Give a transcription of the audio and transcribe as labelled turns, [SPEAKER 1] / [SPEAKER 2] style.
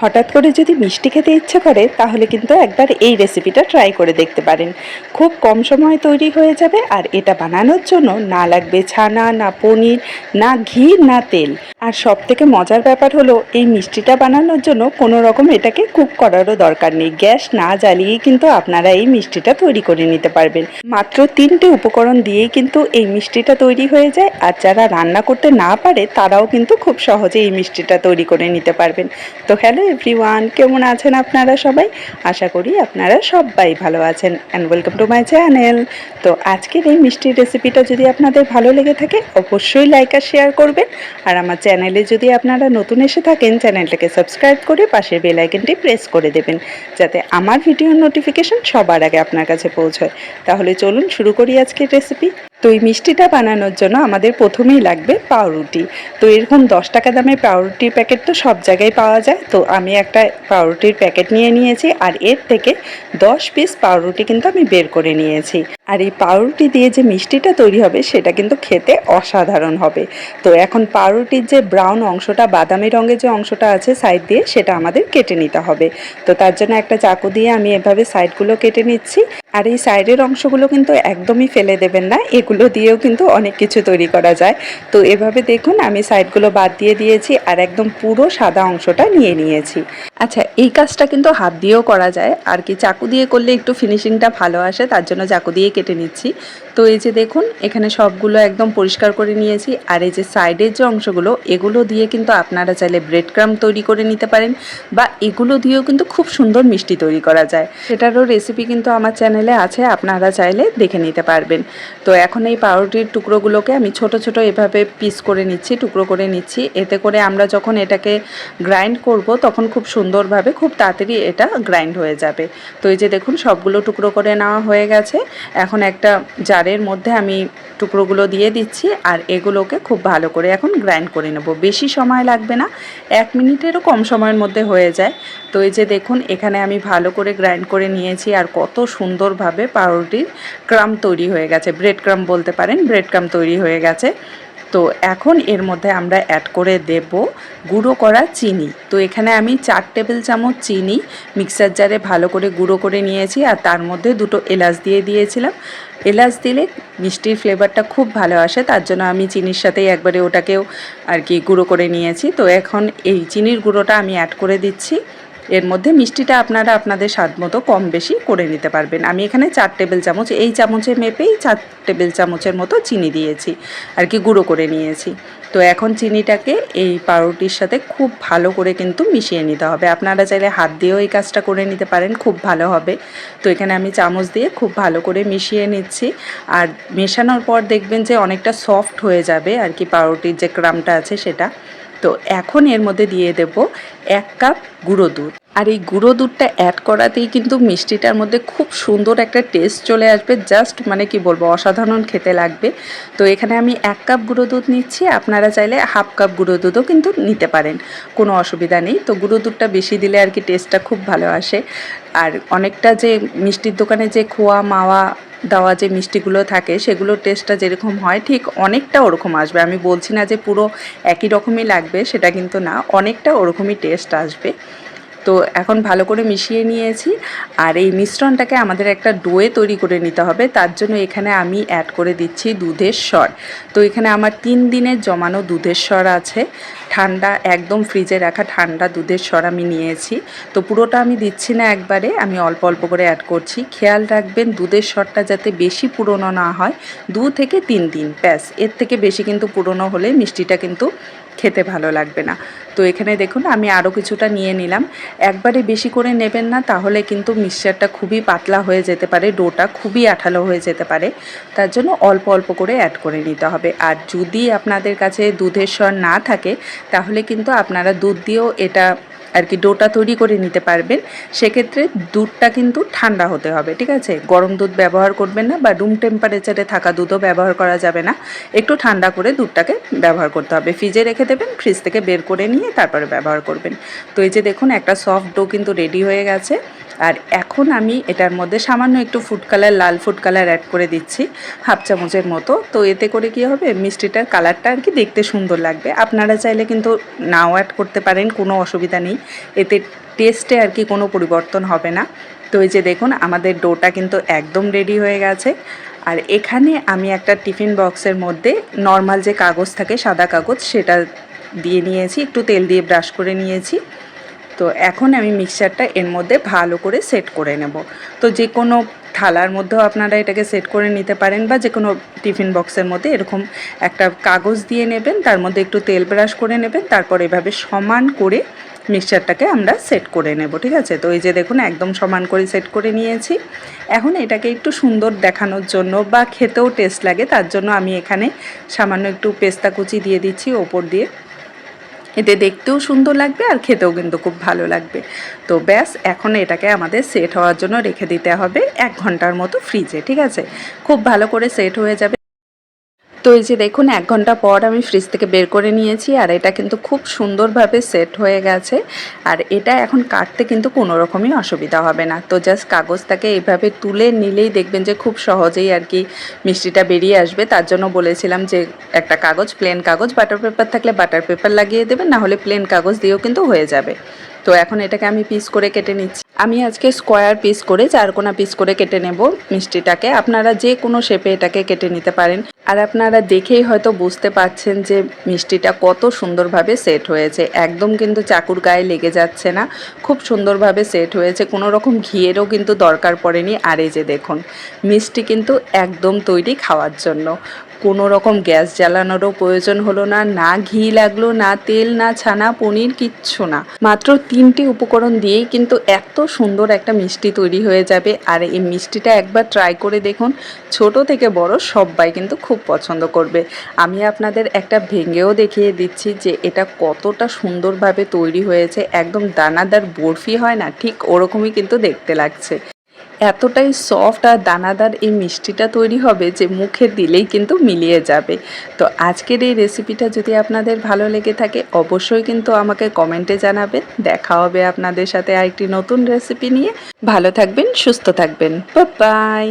[SPEAKER 1] হঠাৎ করে যদি মিষ্টি খেতে ইচ্ছে করে, তাহলে কিন্তু একবার এই রেসিপিটা ট্রাই করে দেখতে পারেন। খুব কম সময়ে তৈরি হয়ে যাবে আর এটা বানানোর জন্য না লাগবে ছানা, না পনির, না ঘি, না তেল। আর সব থেকে মজার ব্যাপার হলো, এই মিষ্টিটা বানানোর জন্য কোনো রকম এটাকে কুক করারও দরকার নেই। গ্যাস না জ্বালিয়েই কিন্তু আপনারা এই মিষ্টিটা তৈরি করে নিতে পারবেন। মাত্র তিনটে উপকরণ দিয়েই কিন্তু এই মিষ্টিটা তৈরি হয়ে যায় আর যারা রান্না করতে না পারে, তারাও কিন্তু খুব সহজে এই মিষ্টিটা তৈরি করে নিতে পারবেন। তো হ্যালো এভরিওয়ান কেমন আছেন আপনারা সবাই? আশা করি আপনারা সবাই ভালো আছেন। And welcome to my channel তো আজকের এই মিষ্টির রেসিপিটা যদি আপনাদের ভালো লেগে থাকে, অবশ্যই লাইক আর শেয়ার করবেন। আর আমার চ্যানেলে যদি আপনারা নতুন এসে থাকেন চ্যানেলটাকে সাবস্ক্রাইব করে পাশের বেল আইকনটি প্রেস করে দেবেন, যাতে আমার ভিডিওর নোটিফিকেশন সবার আগে আপনার কাছে পৌঁছয়। তাহলে চলুন শুরু করি আজকের রেসিপি তো এই মিষ্টিটা বানানোর জন্য আমাদের প্রথমেই লাগবে পাউরুটি। তো এরকম দশ টাকা দামের পাউরুটির প্যাকেট তো সব জায়গায় পাওয়া যায়। তো আমি একটা পাউরুটির প্যাকেট নিয়ে নিয়েছি আর এর থেকে দশ পিস পাউরুটি কিন্তু আমি বের করে নিয়েছি। আর এই পাউরুটি দিয়ে যে মিষ্টিটা তৈরি হবে সেটা কিন্তু খেতে অসাধারণ হবে। তো এখন পাউরুটির যে ব্রাউন অংশটা, বাদামি রঙের যে অংশটা আছে সাইড দিয়ে সেটা আমাদের কেটে নিতে হবে। তো তার জন্য একটা চাকু দিয়ে আমি এভাবে সাইডগুলো কেটে নিচ্ছি। আর এই সাইডের অংশগুলো কিন্তু একদমই ফেলে দেবেন না, এগুলো দিয়েও কিন্তু অনেক কিছু তৈরি করা যায়। তো এভাবে দেখুন, আমি সাইডগুলো বাদ দিয়ে দিয়েছি আর একদম পুরো সাদা অংশটা নিয়ে নিয়েছি। আচ্ছা এই কাজটা কিন্তু হাত দিয়েও করা যায়, আর কি চাকু দিয়ে করলে একটু ফিনিশিংটা ভালো আসে, তার জন্য চাকু দিয়ে কেটে নিচ্ছি। তো এই যে দেখুন, এখানে সবগুলো একদম পরিষ্কার করে নিয়েছি, আর এই যে সাইডের যে অংশগুলো, এগুলো দিয়ে কিন্তু আপনারা চাইলে ব্রেড ক্রাম তৈরি করে নিতে পারেন, বা এগুলো দিয়েও কিন্তু খুব সুন্দর মিষ্টি তৈরি করা যায়। সেটারও রেসিপি কিন্তু আমার চ্যানেলে আছে, আপনারা চাইলে দেখে নিতে পারবেন। তো এখন এই পাউরুটির টুকরোগুলোকে আমি ছোট ছোট এভাবে পিস করে নিচ্ছি, টুকরো করে নিচ্ছি। এতে করে আমরা যখন এটাকে গ্রাইন্ড করব, তখন খুব সুন্দরভাবে, খুব তাড়াতাড়ি এটা গ্রাইন্ড হয়ে যাবে। তো এই যে দেখুন, সবগুলো টুকরো করে নেওয়া হয়ে গেছে। এখন একটা জারের মধ্যে আমি টুকরোগুলো দিয়ে দিচ্ছি আর এগুলোকে খুব ভালো করে এখন গ্রাইন্ড করে নেব। বেশি সময় লাগবে না, এক মিনিটেরও কম সময়ের মধ্যে হয়ে যায়। তো এই যে দেখুন, এখানে আমি ভালো করে গ্রাইন্ড করে নিয়েছি আর কত সুন্দরভাবে পাউরুটির ক্রাম তৈরি হয়ে গেছে। ব্রেড ক্রাম বলতে পারেন ব্রেড ক্রাম তৈরি হয়ে গেছে। তো এখন এর মধ্যে আমরা অ্যাড করে দেব গুঁড়ো করা চিনি। তো এখানে আমি চার টেবিল চামচ চিনি মিক্সার জারে ভালো করে গুঁড়ো করে নিয়েছি আর তার মধ্যে দুটো এলাচ দিয়ে দিয়েছিলাম। এলাচ দিলে মিষ্টির ফ্লেভারটা খুব ভালো আসে, তার জন্য আমি চিনির সাথেই একবারে ওটাকেও আর কি গুঁড়ো করে নিয়েছি। তো এখন এই চিনির গুঁড়োটা আমি অ্যাড করে দিচ্ছি। এর মধ্যে মিষ্টিটা আপনারা আপনাদের স্বাদ মতো কম বেশি করে নিতে পারবেন। আমি এখানে চার টেবিল চামচ, এই চামচে মেপেই চার টেবিল চামচের মতো চিনি দিয়েছি আর কি গুঁড়ো করে নিয়েছি। তো এখন চিনিটাকে এই পাউরুটির সাথে খুব ভালো করে কিন্তু মিশিয়ে নিতে হবে। আপনারা চাইলে হাত দিয়েও এই কাজটা করে নিতে পারেন, খুব ভালো হবে। তো এখানে আমি চামচ দিয়ে খুব ভালো করে মিশিয়ে নিচ্ছি। আর মেশানোর পর দেখবেন যে অনেকটা সফট হয়ে যাবে আর কি পাউরুটির যে ক্রামটা আছে সেটা। তো এখন এর মধ্যে দিয়ে দেব এক কাপ গুঁড়ো দুধ। আর এই গুঁড়ো দুধটা অ্যাড করাতেই কিন্তু মিষ্টিটার মধ্যে খুব সুন্দর একটা টেস্ট চলে আসবে জাস্ট মানে কি বলব, অসাধারণ খেতে লাগবে। তো এখানে আমি এক কাপ গুঁড়ো দুধ নিচ্ছি, আপনারা চাইলে হাফ কাপ গুঁড়ো দুধও কিন্তু নিতে পারেন, কোনো অসুবিধা নেই। তো গুঁড়ো দুধটা বেশি দিলে আর কি টেস্টটা খুব ভালো আসে। আর অনেকটা যে মিষ্টির দোকানে যে খোয়া মাওয়া দেওয়া যে মিষ্টিগুলো থাকে সেগুলোর টেস্টটা যেরকম হয়, ঠিক অনেকটা ওরকম আসবে। আমি বলছি না যে পুরো একই রকমই লাগবে, সেটা কিন্তু না, অনেকটা ওরকমই টেস্ট আসবে। তো এখন ভালো করে মিশিয়ে নিয়েছি। আর এই মিশ্রণটাকে আমাদের একটা ডোয়ে তৈরি করে নিতে হবে। তার জন্য এখানে আমি অ্যাড করে দিচ্ছি দুধের স্বর। তো এখানে আমার তিন দিনের জমানো দুধের স্বর আছে। ঠান্ডা, একদম ফ্রিজে রাখা ঠান্ডা দুধের স্বর আমি নিয়েছি। তো পুরোটা আমি দিচ্ছি না একবারে, আমি অল্প অল্প করে অ্যাড করছি। খেয়াল রাখবেন দুধের স্বরটা যাতে বেশি পুরনো না হয়। দু থেকে তিন দিন, ব্যাস। এর থেকে বেশি কিন্তু পুরনো হলে মিষ্টিটা কিন্তু খেতে ভালো লাগবে না। তো এখানে দেখুন, আমি আরও কিছুটা নিয়ে নিলাম। একবারে বেশি করে নেবেন না, তাহলে কিন্তু মিক্সচারটা খুবই পাতলা হয়ে যেতে পারে, ডোটা খুবই আঠালো হয়ে যেতে পারে। তার জন্য অল্প অল্প করে অ্যাড করে নিতে হবে। আর যদি আপনাদের কাছে দুধের স্বর না থাকে, তাহলে কিন্তু আপনারা দুধ দিয়েও এটা আর কি ডোটা তৈরি করে নিতে পারবেন, সেক্ষেত্রে দুধটা কিন্তু ঠান্ডা হতে হবে, ঠিক আছে? গরম দুধ ব্যবহার করবেন না বা রুম টেম্পারেচারে থাকা দুধও ব্যবহার করা যাবে না। একটু ঠান্ডা করে দুধটাকে ব্যবহার করতে হবে। ফ্রিজে রেখে দেবেন ফ্রিজ থেকে বের করে নিয়ে তারপরে ব্যবহার করবেন। তো এই যে দেখুন, একটা সফট ডো কিন্তু রেডি হয়ে গেছে। আর এখন আমি এটার মধ্যে সামান্য একটু ফুড কালার লাল ফুড কালার অ্যাড করে দিচ্ছি হাফ চামচের মতো। তো এতে করে কি হবে? মিষ্টিটার কালারটা আর কি দেখতে সুন্দর লাগবে। আপনারা চাইলে কিন্তু নাও অ্যাড করতে পারেন, কোনো অসুবিধা নেই। এতে টেস্টে আর কি কোনো পরিবর্তন হবে না। তো এই যে দেখুন, আমাদের ডোটা কিন্তু একদম রেডি হয়ে গেছে। আর এখানে আমি একটা টিফিন বক্সের মধ্যে নর্মাল যে কাগজ থাকে, সাদা কাগজ, সেটা দিয়ে নিয়েছি। একটু তেল দিয়ে ব্রাশ করে নিয়েছি। তো এখন আমি মিক্সচারটা এর মধ্যে ভালো করে সেট করে নেব। তো যে কোনো থালার মধ্যেও আপনারা এটাকে সেট করে নিতে পারেন বা যে কোনো টিফিন বক্সের মধ্যে এরকম একটা কাগজ দিয়ে নেবেন, তার মধ্যে একটু তেল ব্রাশ করে নেবেন, তারপর এভাবে সমান করে মিক্সচারটাকে আমরা সেট করে নেব, ঠিক আছে? তো এই যে দেখুন, একদম সমান করে সেট করে নিয়েছি। এখন এটাকে একটু সুন্দর দেখানোর জন্য বা খেতেও টেস্ট লাগে, তার জন্য আমি এখানে সামান্য একটু পেস্তা কুচি দিয়ে দিচ্ছি ওপর দিয়ে। এতে দেখতেও সুন্দর লাগবে আর খেতেও কিন্তু খুব ভালো লাগবে। তো ব্যাস, এখন এটাকে আমাদের সেট হওয়ার জন্য রেখে দিতে হবে এক ঘণ্টার মতো ফ্রিজে ঠিক আছে? খুব ভালো করে সেট হয়ে যাবে। তো এই যে দেখুন, এক ঘণ্টা পর আমি ফ্রিজ থেকে বের করে নিয়েছি আর এটা কিন্তু খুব সুন্দরভাবে সেট হয়ে গেছে। আর এটা এখন কাটতে কিন্তু কোনো রকমই অসুবিধা হবে না। তো জাস্ট কাগজটাকে এইভাবে তুলে নিলেই দেখবেন যে খুব সহজেই আর কি মিষ্টিটা বেরিয়ে আসবে। তার জন্য বলেছিলাম যে একটা কাগজ প্লেন কাগজ বাটার পেপার থাকলে বাটার পেপার লাগিয়ে দেবেন, না হলে প্লেন কাগজ দিয়েও কিন্তু হয়ে যাবে। তো এখন এটাকে আমি পিস করে কেটে নিচ্ছি। আমি আজকে স্কোয়ার পিস করে চারকোনা পিস করে কেটে নেব মিষ্টিটাকে। আপনারা যে কোনো শেপে এটাকে কেটে নিতে পারেন। আর আপনারা দেখেই হয়তো বুঝতে পারছেন যে মিষ্টিটা কত সুন্দরভাবে সেট হয়েছে। একদম কিন্তু চাকুর গায়ে লেগে যাচ্ছে না। খুব সুন্দরভাবে সেট হয়েছে। কোনো রকম ঘিয়েরও কিন্তু দরকার পড়েনি। আর এই যে দেখুন, মিষ্টি কিন্তু একদম তৈরি খাওয়ার জন্য। কোনো রকম গ্যাস জ্বালানোরও প্রয়োজন হলো না না ঘি লাগল, না তেল, না ছানা, পনির, কিচ্ছু না। মাত্র তিনটি উপকরণ দিয়েই কিন্তু এত সুন্দর একটা মিষ্টি তৈরি হয়ে যাবে। আর এই মিষ্টিটা একবার ট্রাই করে দেখুন, ছোট থেকে বড় সবাই কিন্তু খুব পছন্দ করবে। আমি আপনাদের একটা ভেঙেও দেখিয়ে দিচ্ছি যে এটা কতটা সুন্দরভাবে তৈরি হয়েছে। একদম দানাদার বরফি হয় না, ঠিক ওরকমই কিন্তু দেখতে লাগছে। এতটাই সফট আর দানাদার এই মিষ্টিটা তৈরি হবে যে মুখে দিলেই কিন্তু মিলিয়ে যাবে। তো আজকের এই রেসিপিটা যদি আপনাদের ভালো লেগে থাকে, অবশ্যই কিন্তু আমাকে কমেন্টে জানাবেন। দেখা হবে আপনাদের সাথে আরেকটি নতুন রেসিপি নিয়ে। ভালো থাকবেন, সুস্থ থাকবেন। বাই